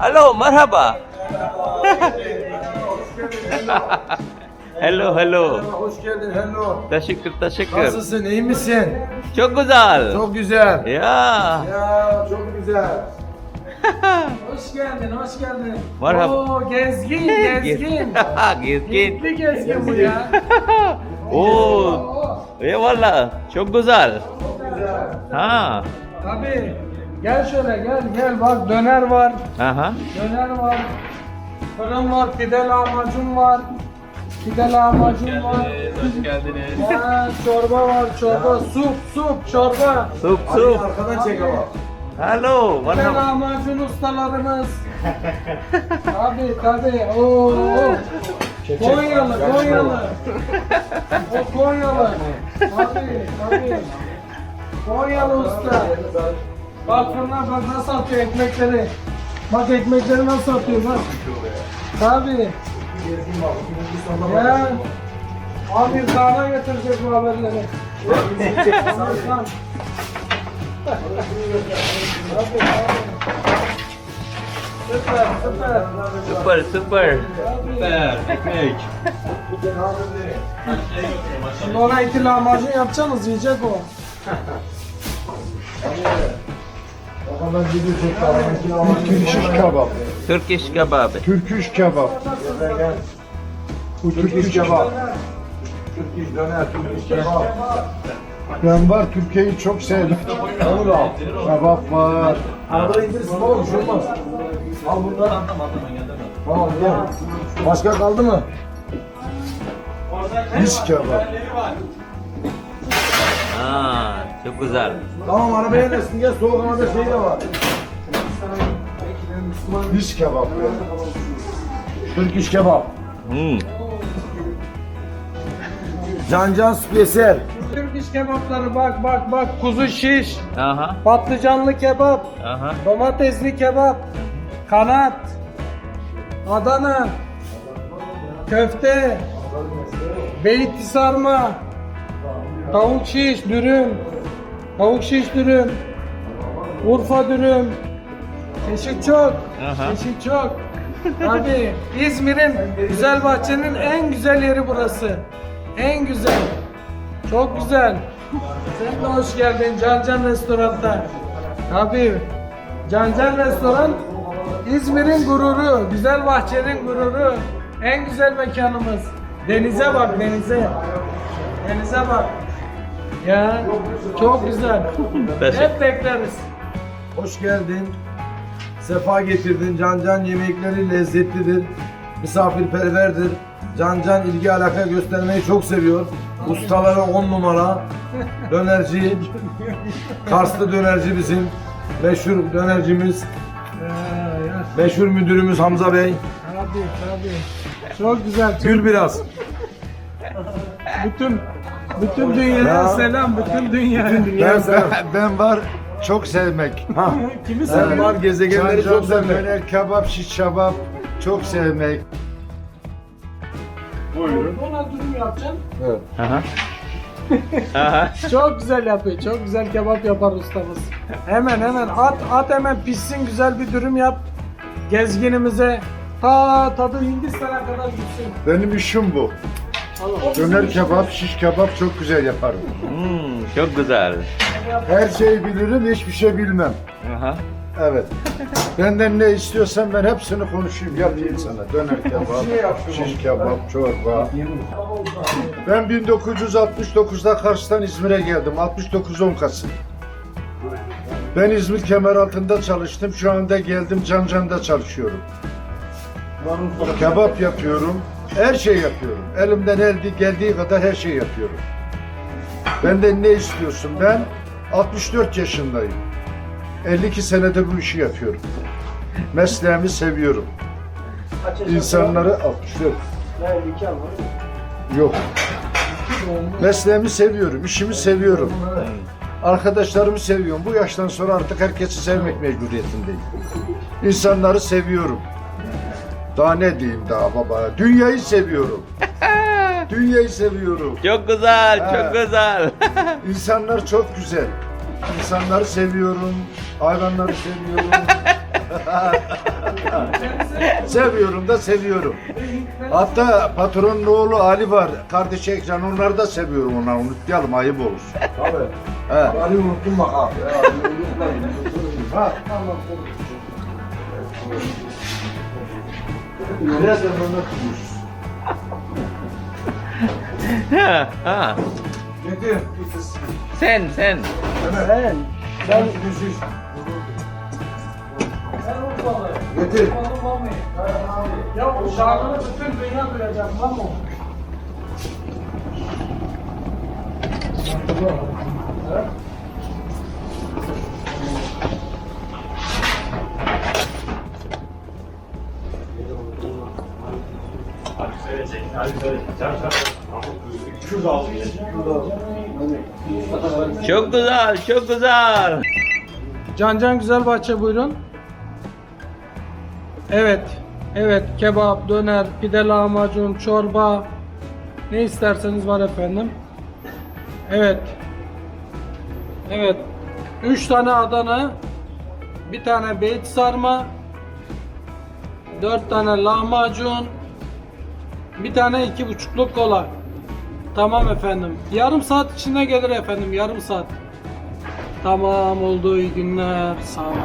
Alo, merhaba. hello, hello. Hoş geldin, hello. Teşekkür, teşekkür. Nasılsın, iyi misin? Çok güzel. Çok güzel. Ya. Ya çok güzel. hoş geldin, hoş geldin. Merhaba. Oo, gezgin, gezgin. Gezgin. Gitti gezgin bu ya. Oo. Eyvallah. Çok güzel. güzel. Ha. Tabii. Gel şöyle gel gel bak döner var. Aha. Döner var. Fırın var, pide lahmacun var. Pide lahmacun var. Hoş geldiniz. Ha, çorba var, çorba, sup, sup, çorba. Sup, sup. Arkadan çek ama. Hello. Pide lahmacun ustalarımız. tabii tabii. Oo. Konyalı, Konyalı. O Konyalı. Tabii, tabii. Konyalı usta. Bak fırına bak nasıl atıyor ekmekleri. Bak ekmekleri nasıl atıyor bak. Tabii. Ya. Abi sana getirecek bu haberleri. Amerikan. Tabii, tabii. Süper, süper. Super, super. Tabii. Şimdi ona iki lahmacun yapacaksınız, yiyecek o. Turkish kebap. Turkish kebab. Turkish kebap. Bu Turkish kebap. Türk döner, Türk kebap. Ben var Türkiye'yi çok sevdim. Olur al. Kebap var. Arada indirsin bir şey olmaz. Al bunları. Tamam gel. Başka kaldı mı? Mis kebap. Ha, çok güzel. Tamam arabaya inersin gel soğuk havada şey de var. Mis kebap. Türk iş kebap. Hmm. Can can spesiyel. Türk iş kebapları bak bak bak kuzu şiş, Aha. patlıcanlı kebap, Aha. domatesli kebap, kanat, Adana, köfte, beyti sarma, tavuk şiş dürüm, tavuk şiş dürüm, Urfa dürüm, çeşit çok, Aha. çeşit çok. Tabii İzmir'in güzel bahçenin en güzel yeri burası. En güzel. Çok güzel. Sen de hoş geldin Can Can Restorant'a. Tabii. Can Can Restoran İzmir'in gururu, güzel bahçenin gururu. En güzel mekanımız. Denize bak denize. Denize bak. Ya çok güzel. Hep bekleriz. Hoş geldin. Sefa getirdin. Can Can yemekleri lezzetlidir. Misafirperverdir. Can Can ilgi alaka göstermeyi çok seviyor. Ustaları on numara. Dönerci. Karslı dönerci bizim. Meşhur dönercimiz. Meşhur müdürümüz Hamza Bey. Tabii tabii. Çok güzel. Gül biraz. bütün bütün dünyaya Ya. selam. Bütün dünyaya. Ben, Ben, ben, ben var çok sevmek. ha. Kimi seviyor? var gezegenleri Can çok sevmek. döner kebap, şiş kebap çok sevmek. Ona dürüm yapacaksın. Evet. Aha. Çok güzel yapıyor. Çok güzel kebap yapar ustamız. Hemen hemen at at hemen pişsin güzel bir dürüm yap. Gezginimize ta tadı Hindistan'a kadar gitsin. Benim işim bu. Döner kebap, şiş kebap çok güzel yaparım. Hmm, çok güzel. Her şeyi bilirim, hiçbir şey bilmem. Aha. Evet. Benden ne istiyorsan ben hepsini konuşayım, yapayım sana. Döner kebap, şiş kebap, çorba. Ben 1969'da Kars'tan İzmir'e geldim. 69 10 Kasım. Ben İzmir Kemeraltı'nda çalıştım. Şu anda geldim Can Can'da çalışıyorum. Kebap yapıyorum. Her şey yapıyorum. Elimden elde geldiği kadar her şey yapıyorum. Benden ne istiyorsun? Ben 64 yaşındayım. 52 senede bu işi yapıyorum. Mesleğimi seviyorum. İnsanları 64. Yok. Mesleğimi seviyorum, işimi seviyorum. Arkadaşlarımı seviyorum. Bu yaştan sonra artık herkesi sevmek mecburiyetindeyim. İnsanları seviyorum. Daha ne diyeyim daha baba? Dünyayı seviyorum. Dünyayı seviyorum. Çok güzel, Ha. çok güzel. İnsanlar çok güzel. İnsanları seviyorum. Hayvanları seviyorum. Seviyorum da seviyorum. Hatta patronun oğlu Ali var. Kardeşi Ekran onları da seviyorum onları. Unutmayalım ayıp olur. Abi. He. Ali unuttum bak abi. Ya, Ali. Ha. Nereden unutmuş? Ha, ha. Getir. Sen, sen. Ben, ben Getir. Ya bu şarkını bütün dünya duyacak lan o. Çok güzel, çok güzel. Can Can Güzelbahçe buyurun. Evet. Evet kebap, döner, pide lahmacun, çorba ne isterseniz var efendim. Evet. Evet. 3 tane Adana, bir tane beyt sarma, 4 tane lahmacun, bir tane iki buçukluk kola. Tamam efendim. Yarım saat içinde gelir efendim. Yarım saat. Tamam oldu iyi günler. Sağ olun.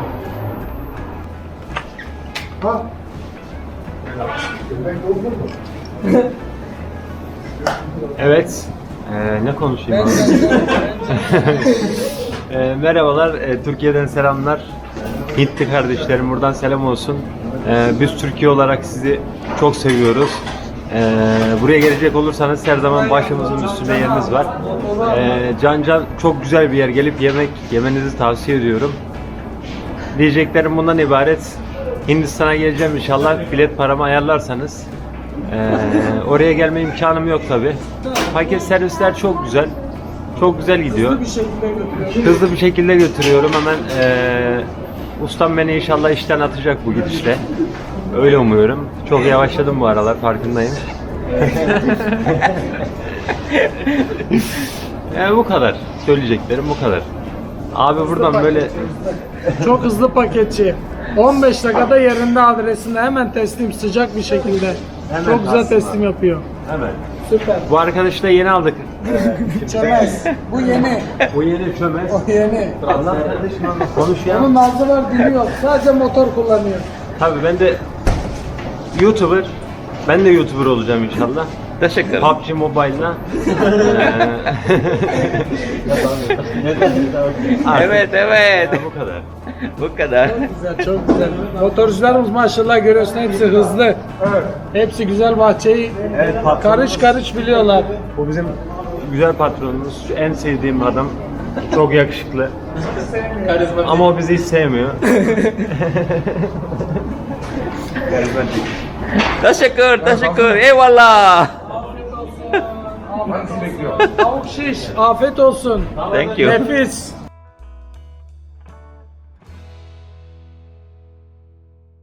Ha. Evet. Ee, ne konuşayım abi? Ee, merhabalar. Ee, Türkiye'den selamlar. Hintli kardeşlerim buradan selam olsun. Ee, biz Türkiye olarak sizi çok seviyoruz. Ee, buraya gelecek olursanız her zaman başımızın üstünde yeriniz var. Ee, Can Can çok güzel bir yer. Gelip yemek yemenizi tavsiye ediyorum. Diyeceklerim bundan ibaret. Hindistan'a geleceğim inşallah. Bilet paramı ayarlarsanız. Ee, oraya gelme imkanım yok tabi. Paket servisler çok güzel. Çok güzel gidiyor. Bir şekilde götürüyor. Hızlı bir şekilde götürüyorum. Hemen ee, ustam beni inşallah işten atacak bu gidişle. Öyle umuyorum. Çok yavaşladım bu aralar farkındayım. yani bu kadar. Söyleyeceklerim bu kadar. Abi buradan böyle Çok hızlı paketçi. 15 dakikada yerinde adresinde hemen teslim sıcak bir şekilde. Çok güzel teslim yapıyor. hemen. Süper. Bu arkadaşı da yeni aldık. Çömez. Bu yeni. Bu yeni çömez. O yeni. Anlat kardeşim anlat. Konuş ya. Onun nabzı var biliyor. Sadece motor kullanıyor. Tabii ben de YouTuber. Ben de YouTuber olacağım inşallah. Teşekkür ederim. PUBG Mobile'la. Evet, evet. Bu kadar. Bu kadar. Güzel, çok güzel. Motorcularımız maşallah görüyorsun hepsi hızlı. Hepsi güzel bahçeyi Evet, patronumuz- karış karış biliyorlar. Bu bizim güzel patronumuz. Şu En sevdiğim adam. Çok yakışıklı. Ama o bizi hiç sevmiyor. Teşekkür, teşekkür. Eyvallah. Tavuk şiş, afiyet olsun. Thank you. Nefis.